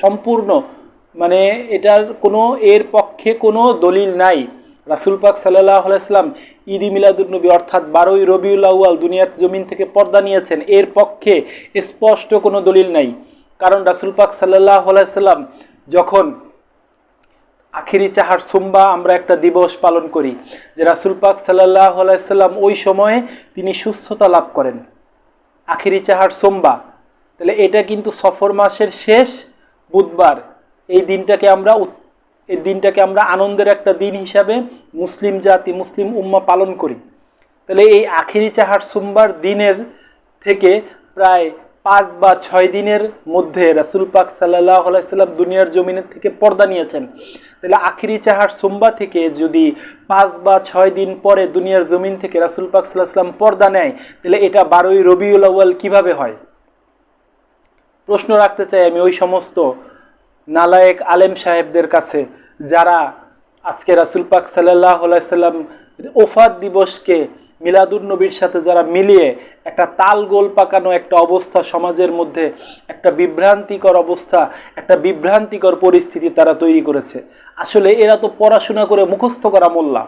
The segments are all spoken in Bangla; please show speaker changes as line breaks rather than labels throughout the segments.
সম্পূর্ণ। মানে এটার কোনো, এর পক্ষে কোনো দলিল নাই। রাসুল পাক সাল্লাহ আলাইসলাম ঈদি মিলাদুলনবী অর্থাৎ বারোই রবিউল আউয়াল দুনিয়ার জমিন থেকে পর্দা নিয়েছেন। এর পক্ষে স্পষ্ট কোনো দলিল নাই। কারণ রাসুল পাক সাল্লাহ আলাইসাল্লাম যখন আখেরি চাহার সোমবা আমরা একটা দিবস পালন করি, যে রাসুল পাক সাল্লাহ আলাইসাল্লাম ওই সময়ে তিনি সুস্থতা লাভ করেন। আখেরি চাহার সোমবা। তাহলে এটা কিন্তু সফর মাসের শেষ বুধবার। এই দিনটাকে আমরা এই দিনটাকে আমরা আনন্দের একটা দিন হিসাবে মুসলিম জাতি, মুসলিম উম্মা পালন করি। তাহলে এই আখিরি চাহার সোমবার দিনের থেকে প্রায় পাঁচ বা ছয় দিনের মধ্যে রাসুল পাক সাল্লাহ আলাইসাল্লাম দুনিয়ার জমিনের থেকে পর্দা নিয়েছেন। তাহলে আখিরি চাহার সোমবার থেকে যদি পাঁচ বা ছয় দিন পরে দুনিয়ার জমিন থেকে রাসুল পাক সাল্লাহ সাল্লাম পর্দা নেয়, তাহলে এটা বারোই রবিউল আউয়াল কীভাবে হয়? প্রশ্ন রাখতে চাই আমি ওই সমস্ত নালায়েক আলেম সাহেবদের কাছে, যারা আজকে রাসুল পাক সাল্লাহ সাল্লাম ওফাত দিবসকে মিলাদুন নবীর সাথে যারা মিলিয়ে একটা তাল গোল পাকানো একটা অবস্থা, সমাজের মধ্যে একটা বিভ্রান্তিকর অবস্থা, একটা বিভ্রান্তিকর পরিস্থিতি তারা তৈরি করেছে। আসলে এরা তো পড়াশোনা করে মুখস্থ করা মোল্লা।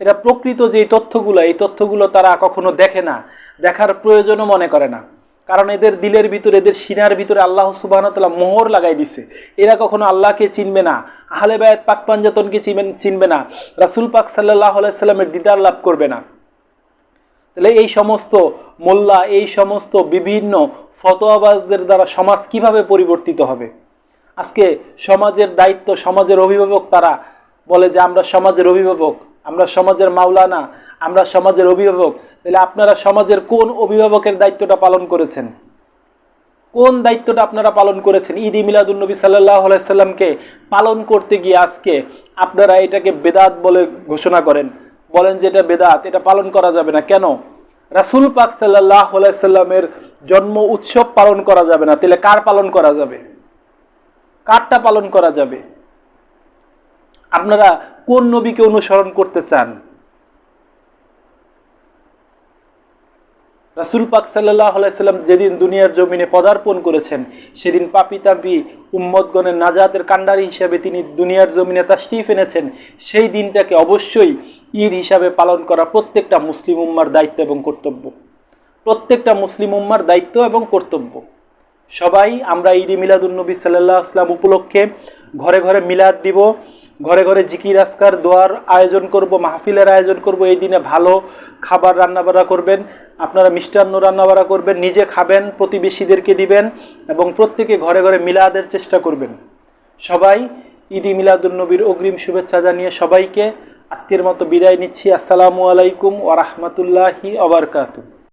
এরা প্রকৃত যেই তথ্যগুলো, এই তথ্যগুলো তারা কখনো দেখে না, দেখার প্রয়োজনও মনে করে না। কারণ এদের দিলের ভিতরে, এদের সিনার ভিতরে আল্লাহ সুবাহতাল্লাহ মোহর লাগাই দিছে। এরা কখনো আল্লাহকে চিনবে না, আহলে বায়াত পাক পাঞ্জাতনকে চিনবে চিনবে না, রাসুল পাক সাল্লাহ আলাইসাল্লামের দিদার লাভ করবে না। তাহলে এই সমস্ত মোল্লা, এই সমস্ত বিভিন্ন ফতোয়াবাজদের দ্বারা সমাজ কীভাবে পরিবর্তিত হবে? আজকে সমাজের দায়িত্ব, সমাজের অভিভাবক তারা বলে যে, আমরা সমাজের অভিভাবক, আমরা সমাজের মাওলানা, আমরা সমাজের অভিভাবক। তাহলে আপনারা সমাজের কোন অভিভাবকের দায়িত্বটা পালন করেছেন? কোন দায়িত্বটা আপনারা পালন করেছেন? ঈদ মিলাদুলনবী সাল্লাহ আলাইসাল্লামকে পালন করতে গিয়ে আজকে আপনারা এটাকে বেদাত বলে ঘোষণা করেন। বলেন যে এটা বেদাত, এটা পালন করা যাবে না। কেন? রাসুল পাক সাল্লাহ আলাইসাল্লামের জন্ম উৎসব পালন করা যাবে না। তাহলে কার পালন করা যাবে? কারটা পালন করা যাবে? আপনারা কোন নবীকে অনুসরণ করতে চান? রাসুল পাক সাল্লাহ আলাইসাল্লাম যেদিন দুনিয়ার জমিনে পদার্পণ করেছেন, সেদিন পাপি তাপি উম্মদগণের নাজাতের কাণ্ডারি হিসাবে তিনি দুনিয়ার জমিনে তাশরিফ এনেছেন। সেই দিনটাকে অবশ্যই ঈদ হিসাবে পালন করা প্রত্যেকটা মুসলিম উম্মার দায়িত্ব এবং কর্তব্য। প্রত্যেকটা মুসলিম উম্মার দায়িত্ব এবং কর্তব্য। সবাই আমরা ঈদ মিলাদুলনবী সাল্লাহ আসলাম উপলক্ষে ঘরে ঘরে মিলাদ দিব। ঘরে ঘরে জিকির আসকার দোয়ার আয়োজন করব, মাহফিলের আয়োজন করব, এই দিনে ভালো খাবার রান্নাবাড়া করবেন, আপনারা মিষ্টান্ন রান্নাবাড়া করবেন, নিজে খাবেন, প্রতিবেশীদেরকে দিবেন এবং প্রত্যেকে ঘরে ঘরে মিলাদের চেষ্টা করবেন। সবাই ঈদি মিলাদুলনবীর অগ্রিম শুভেচ্ছা জানিয়ে সবাইকে আজকের মতো বিদায় নিচ্ছি। আসসালামু আলাইকুম ওরহমতুল্লাহি অবরকাতু